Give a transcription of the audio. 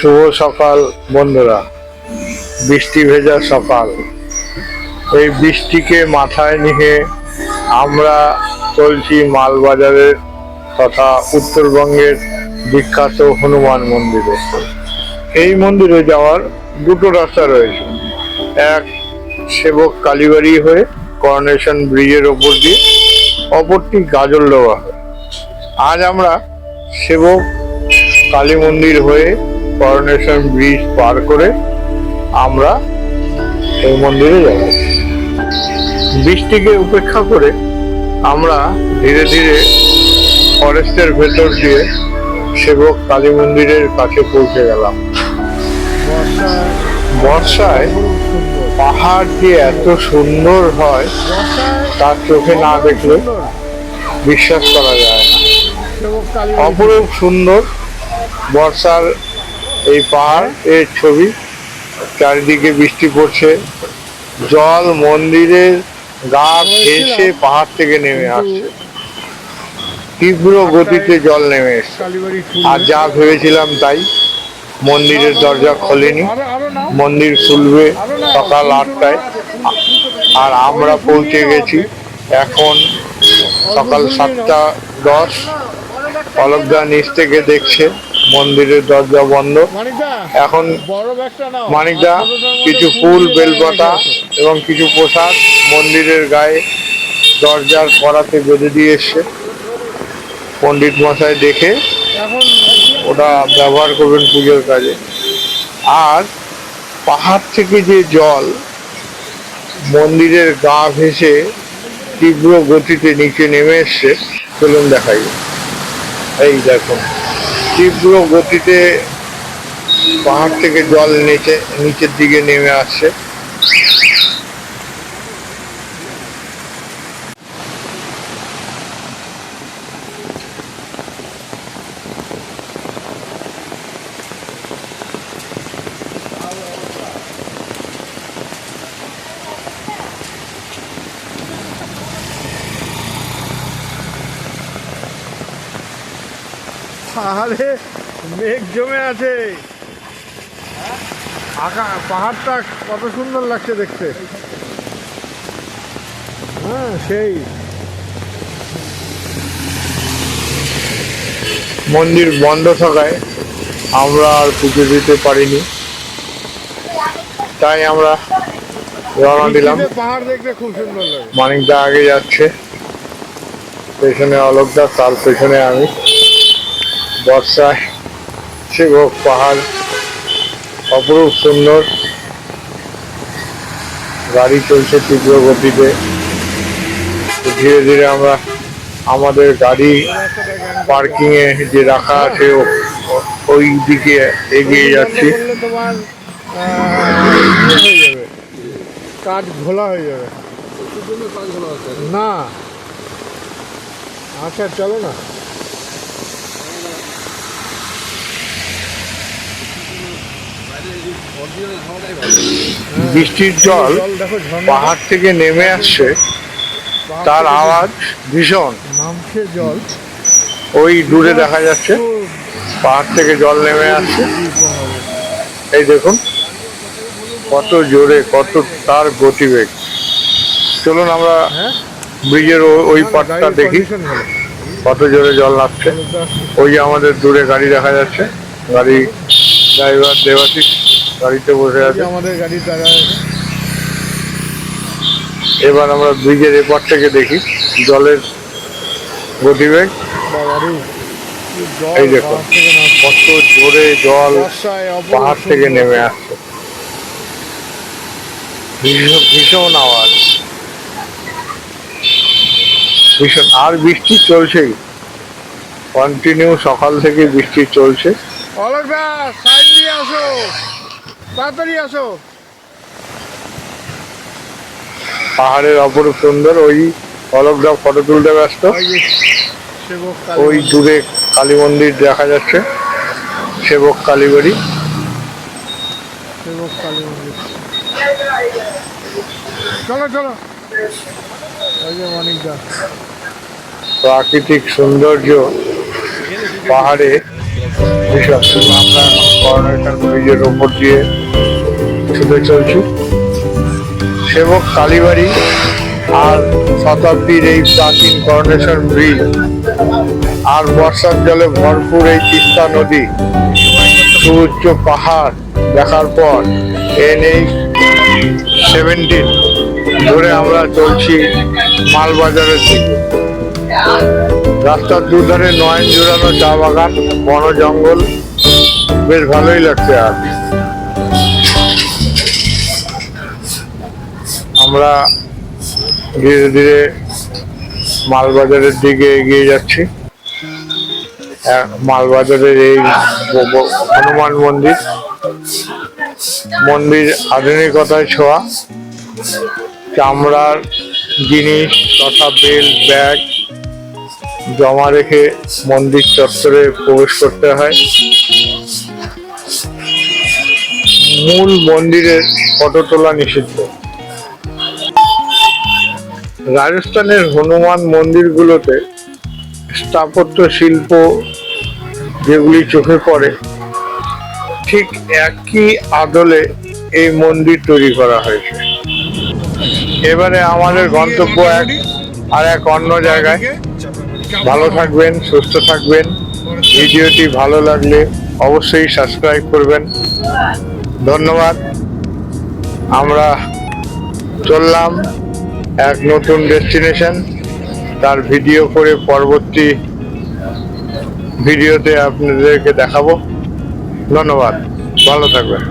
শুভ সকাল, বন্ধুরা। বৃষ্টি ভেজা সকাল। এই বৃষ্টিকে মাথায় নিয়ে আমরা চলছি মালবাজারের তথা উত্তরবঙ্গের বিখ্যাত হনুমান মন্দিরে। এই মন্দিরে যাওয়ার দুটো রাস্তা রয়েছে। এক, সেবক কালীবাড়ি হয়ে করোনেশন ব্রিজের ওপর দিয়ে, অপরটি গাজলডোবা হয়ে। আজ আমরা সেবক কালী মন্দির হয়ে করোনেশন ব্রিজ পার করে আমরা এই মন্দিরে যাব। বৃষ্টিকে উপেক্ষা করে আমরা ধীরে ধীরে ফরেস্টের ভেতর দিয়ে সেবক কালী মন্দিরের কাছে পৌঁছে গেলাম। বর্ষায় পাহাড় যে এত সুন্দর হয়, তার চোখে না দেখলে বিশ্বাস করা যায় না। অপরূপ সুন্দর বর্ষার এই পাহাড় এর ছবি। চারিদিকে বৃষ্টি পড়ছে। জল মন্দিরের গা ঘেসে পাহাড় থেকে নেমে আসছে। তীব্র গতিতে জল নেমে এসছে। আর যা ভেবেছিলাম তাই মন্দিরের দরজা খোলেনি। মন্দির খুলবে সকাল আটটায়। আর আমরা পৌঁছে গেছি এখন সকাল সাতটা দশ। অলোকদা নিচ থেকে দেখছে। মন্দিরের দরজা বন্ধ। এখন মানিকদা কিছু ফুল বেলপাতা এবং কিছু পোশাক মন্দিরের গায়ে দরজার করাতে বেঁধে দিয়ে এসছে। পণ্ডিত মশাই দেখে ওটা ব্যবহার করবেন পুজোর কাজে। আর পাহাড় থেকে যে জল মন্দিরের গা ভেসে তীব্র গতিতে নিচে নেমে এসছে চলুন দেখাই। এই দেখুন। তীব্র গতিতে পাহাড় থেকে জল নিচে নিচের দিকে নেমে আসছে। পাহাড়ে মেঘ জমে আছে। আকা পাহাড়টা কত সুন্দর লাগছে দেখতে। হ্যাঁ সেই। মন্দির বন্ধ থাকায় আমরা আর পুজো দিতে পারিনি। তাই আমরা রওনা দিলাম। পাহাড় দেখতে খুব সুন্দর লাগে। মানিকদা আগে যাচ্ছে। পেছনে অলোকদা তার পেছনে আমি। বর্ষায় শিবক, পাহাড়, অপরূপ, সুন্দর। গাড়ি চলছে তীব্র গতিতে। ধীরে ধীরে আমরা আমাদের গাড়ি পার্কিং এ যে রাখা আছে ওই দিকে এগিয়ে যাচ্ছি। কাঠ ঘোলা হয়ে যাবে। না। আচ্ছা চলো না। বৃষ্টির জল পাহাড় থেকে নেমে আসছে। তার আওয়াজ ভীষণ। নামছে জল ওই দূরে দেখা যাচ্ছে। পাহাড় থেকে জল নেমে আসছে। এই দেখুন, কত জোরে, কত তার গতিবেগ। চলুন আমরা ব্রিজের ওই পাটটা দেখি। কত জোরে জল লাগছে ওই আমাদের দূরে গাড়ি দেখা যাচ্ছে। গাড়ি ড্রাইভার দেবাশিস গাড়িতে বসে আছে। আমাদের গাড়ি টাকা এবার আমরা ব্রিজের এপার থেকে দেখি জলের গতিবেগ। এই দেখো। কত জোরে জল পাহাড় থেকে নেমে আসছে। ভীষণ ভীষণ আওয়াজ। ভীষণ আর বৃষ্টি চলছেই। কন্টিনিউ সকাল থেকে বৃষ্টি চলছে। অলোকদা সাইড দিয়ে আসো। তাড়াতাড়ি আসো। পাহাড়ের অপরূপ সুন্দর ওই অলকদা ফটো তুলতে ব্যস্ত। ওই। দূরে কালী মন্দির দেখা যাচ্ছে। সেবক কালীবাড়ি সেবক কালী মন্দির। চলো চলো। ওই যে মানিকদা প্রাকৃতিক সৌন্দর্য পাহাড়ে সব শুধু আমরা করোনেশন ব্রিজের ওপর দিয়ে ছুটে চলছি। সেবক কালীবাড়ি আর শতাব্দীর এই প্রাচীন করোনেশন ব্রিজ আর বর্ষার জলে ভরপুর এই তিস্তা নদী, সুউচ্চ পাহাড় দেখার পর এন এই সেভেন্টিন ধরে আমরা চলছি মালবাজারের দিকে। রাস্তার দুধারে নয়ন জোড়ানো চা বাগান, বন জঙ্গল, বেশ ভালোই লাগছে আর। আমরা ধীরে ধীরে মালবাজারের দিকে এগিয়ে যাচ্ছি। মালবাজারের এই হনুমান মন্দির মন্দির আধুনিকতায় ছোঁয়া। চামড়ার জিনিস তথা বেল, ব্যাগ জমা রেখে মন্দির চত্বরে প্রবেশ করতে হয়। মূল মন্দিরের ফটো তোলা নিষিদ্ধ। রাজস্থানের হনুমান মন্দিরগুলোতে স্থাপত্য শিল্প যেগুলি চোখে পড়ে, ঠিক একই আদলে এই মন্দির তৈরি করা হয়েছে। এবারে আমাদের গন্তব্য এক আর এক অন্য জায়গায়। ভালো থাকবেন, সুস্থ থাকবেন। ভিডিওটি ভালো লাগলে অবশ্যই সাবস্ক্রাইব করবেন। ধন্যবাদ। আমরা চললাম এক নতুন ডেস্টিনেশন তার ভিডিও করে পরবর্তী ভিডিওতে আপনাদেরকে দেখাবো। ধন্যবাদ। ভালো থাকবেন।